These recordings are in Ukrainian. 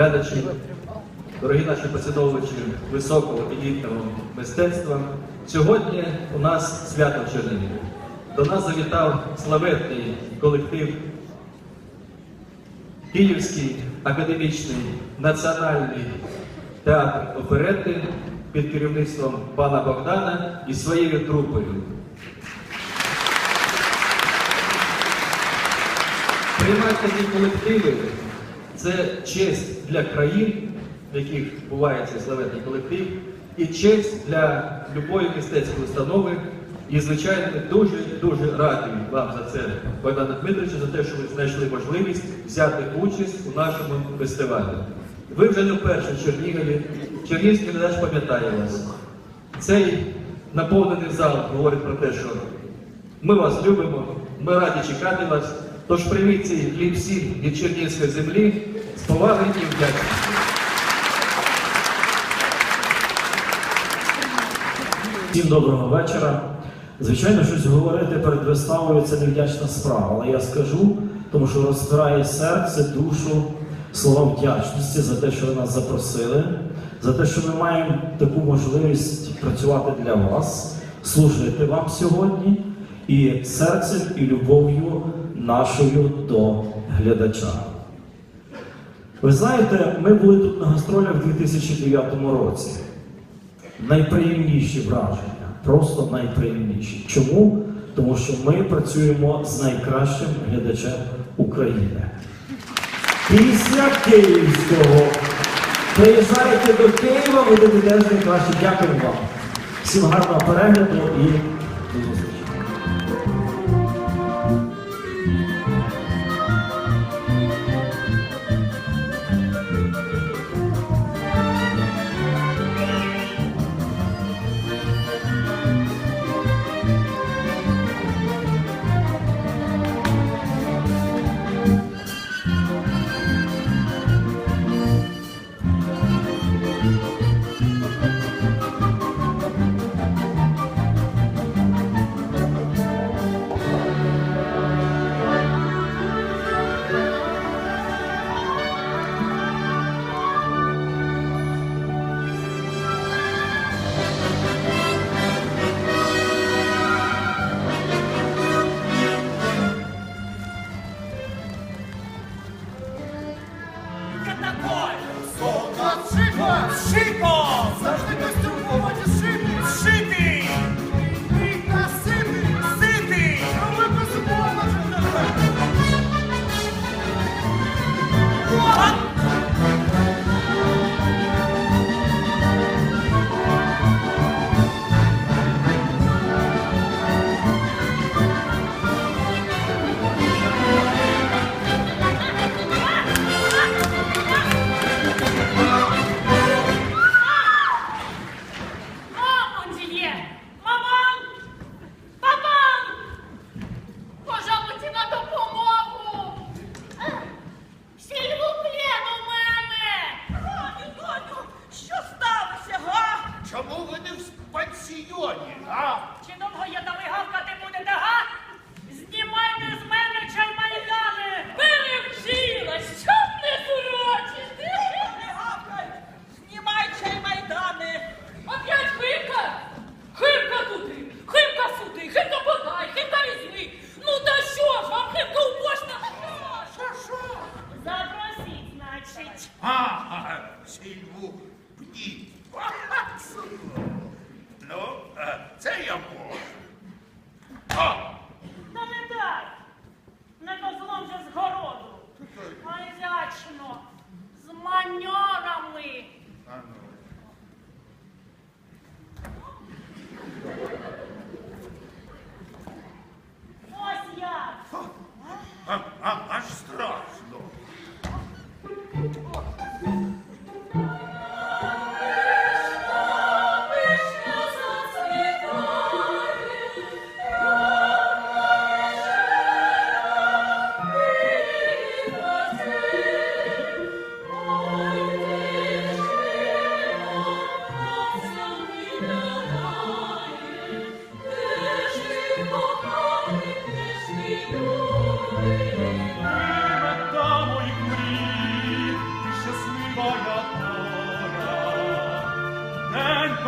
глядачі, дорогі наші поціновувачі високого і мистецтва. Сьогодні у нас свято в Чернігові. До нас завітав славетний колектив Київський академічний національний театр оперети під керівництвом пана Богдана і своєю трупою. Приймати такі колективи це честь для країн, в яких буває цей славетний колектив, і честь для любої мистецької установи. І, звичайно, ми дуже-дуже раді вам за це, Богдане Дмитровичу, за те, що ви знайшли можливість взяти участь у нашому фестивалі. Ви вже не вперше в Чернігові. Чернігівський глядач пам'ятає вас. Цей наповнений зал говорить про те, що ми вас любимо, ми раді чекати вас. Тож прийміть цей хліб сіль від Чернігівської землі з поваги і вдячністю. Всім доброго вечора. Звичайно, щось говорити перед виставою це невдячна справа, але я скажу, тому що розпирає серце, душу, слова вдячності за те, що ви нас запросили, за те, що ми маємо таку можливість працювати для вас, служити вам сьогодні і серцем, і любов'ю нашою до глядача. Ви знаєте, ми були тут на гастролях у 2009 році найприємніші враження, просто найприємніші. Чому? Тому що ми працюємо з найкращим глядачем України. Після Київського. Приїжджайте до Києва, ви теж найкраще. Дякую вам. Всім гарного перегляду і до зустрічі.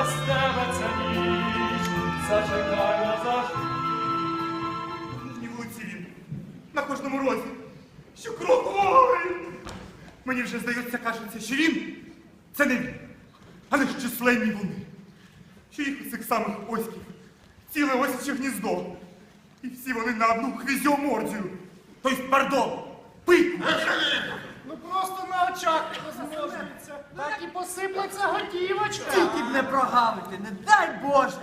Без тебе ця ніч зачекай назавжди. Ні вулиці він. На кожному розі. Що кроку. Ой! Мені вже здається, кажеться, що він це не він, але ж численні вони. Що їх у цих самих оськів ціле осяче гніздо. І всі вони на одну хвізіомордію. Тобто, пардон, пику. Ну просто на очах посиплеться готівочка. Тільки б не прогавити, не дай Боже.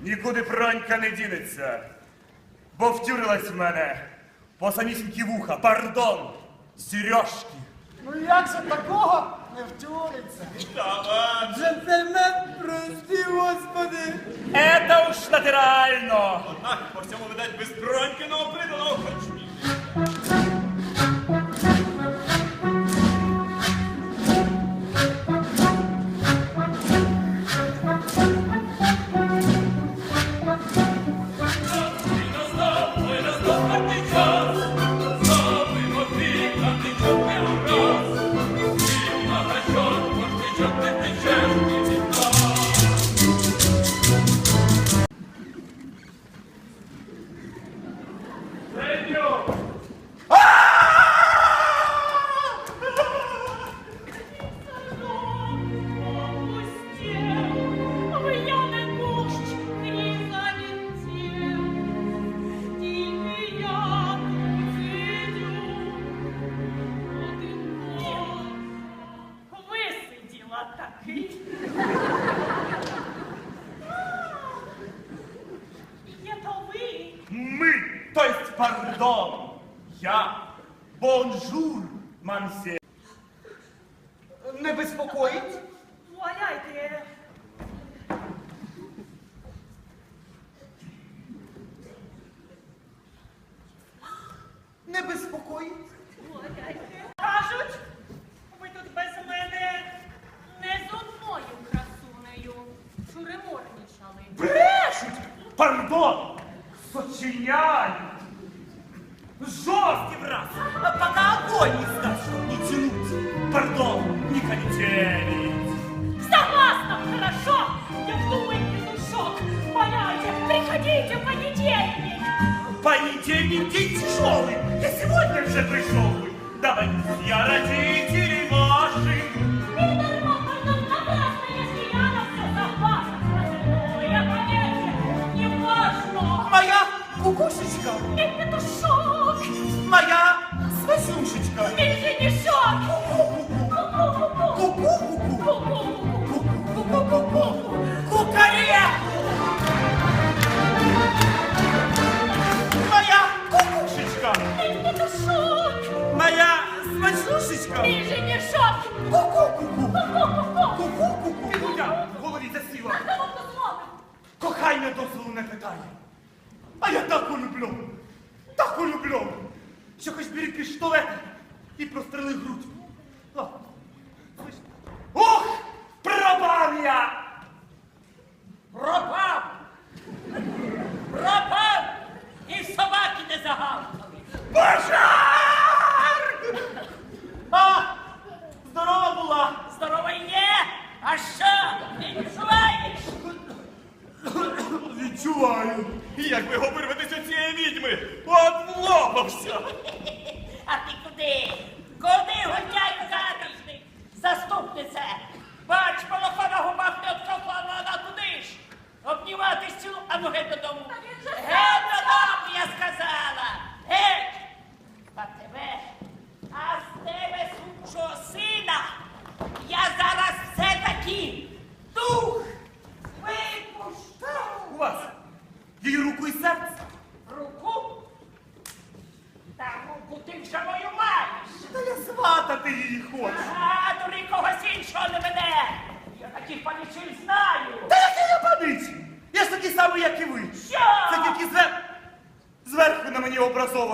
Нікуди бронька не дінеться, бо втюрилась в мене по самісінькі вуха, пардон, сережки. Ну як же такого не втюриться? Джентльмен, прости, господи. Это уж натурально. Однак по всьому, видать, без бронькиного приданого харчмі. Смотрите, понедельник! Понедельник день тяжелый, я сегодня же пришел бы. Давай, я родители ваши. Виктор Мохорнов напрасно, если я на все запасах возьму. Я, поверьте, не важно. Моя кукушечка. Петушок. Моя свасюшечка. Пельзенешок. Ку-ку-ку-ку. Ку-ку-ку-ку. Ку-ку-ку-ку. Ку-ку-ку-ку. Ку-ку-ку-ку. Ку-ку-ку-ку. Бігуня, в голові засіла. Кохання дозволу не питає. А я так улюблю, так улюблю, що хоч бери пістолет і прострели грудь. Ладно. Ох, пропав я! Пропав!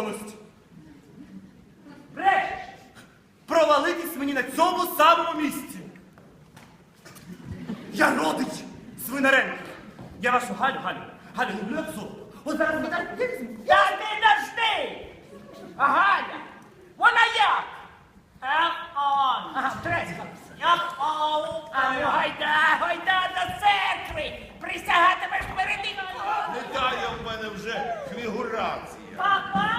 скованості. Бреш! Провалитись мені на цьому самому місці. Я родич свинаренка. Я вашу Галю, Галю, Галю, люблю як золото. От зараз ми Я не завжди! А Галя! Вона як? Ем-он! Ага, третя. Ем-оу! Гайда, гайда до церкви! Присягатимеш перед ним! Не дай у мене вже фігурація! Папа!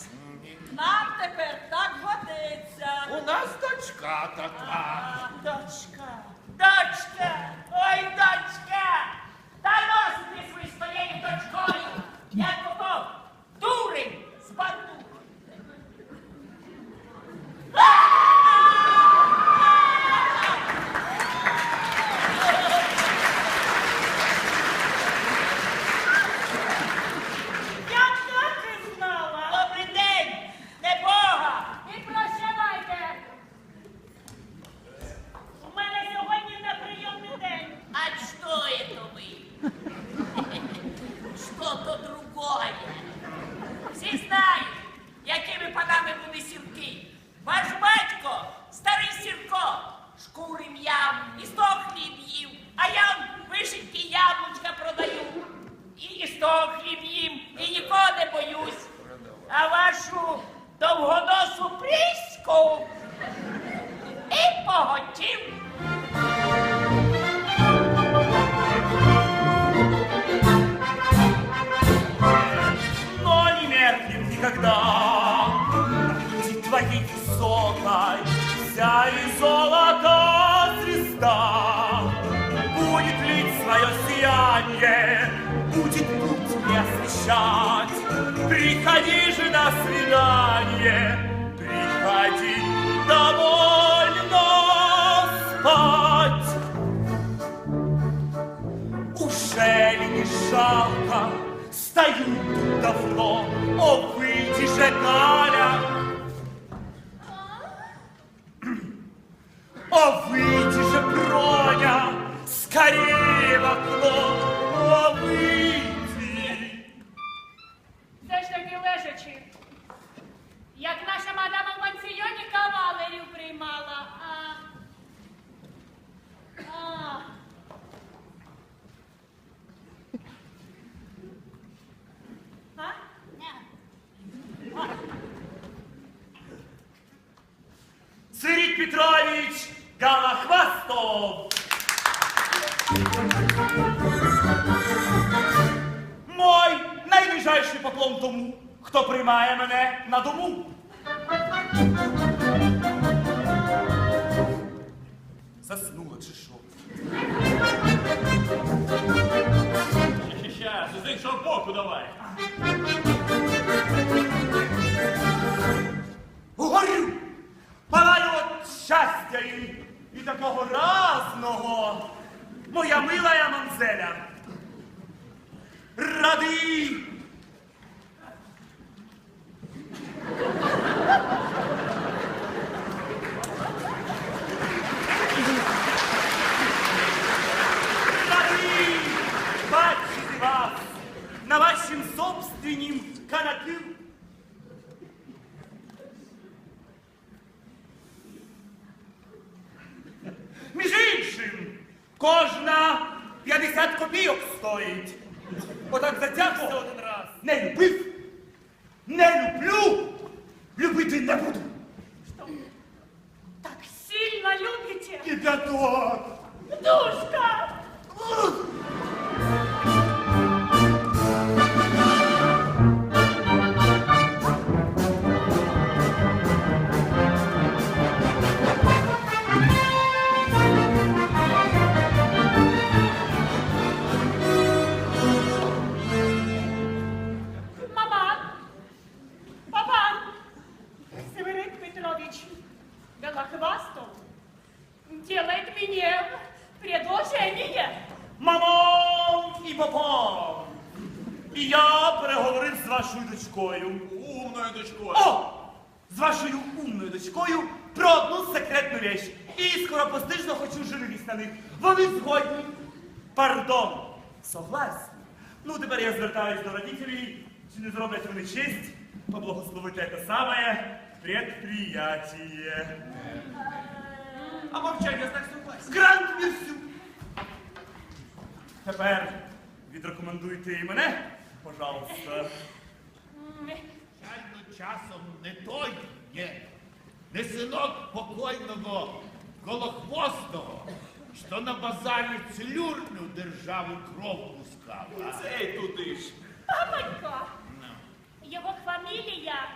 lives. Того хліб їм, і нікого не боюсь. А вашу довгоносу пріську і поготів. но не меркнет никогда. Груди твоей высокой сяет золото освещать. Приходи же на свидание, приходи довольно спать. Ужели не жалко? Стою тут давно, о, выйди же, Галя! О, выйди же, Броня, скорее в окно, Мой найближайший поклон тому, хто приймає мене на дому. Заснула чи що? Щас, з іншого боку давай. Горю! Палаю от щастя і, і такого разного. Моя милая мамзеля. Ради. Ради бачити вас на вашим собственнім Не любив, не люблю, вашою дочкою. Умною дочкою. О! З вашою умною дочкою про одну секретну річ. І скоропостижно хочу женитись на них. Вони згодні. Пардон. Согласні. Ну, тепер я звертаюсь до родителей. Чи не зроблять вони честь поблагословити те саме предприятие. А мовчання знак согласия. Грант Мірсю. Тепер відрекомендуйте і мене, пожалуйста. Чально часом не той є, не синок покойного колохвостого, що на базарі цлюрню державу кров пускав. а? Цей туди ж. Папонька! Его фамилия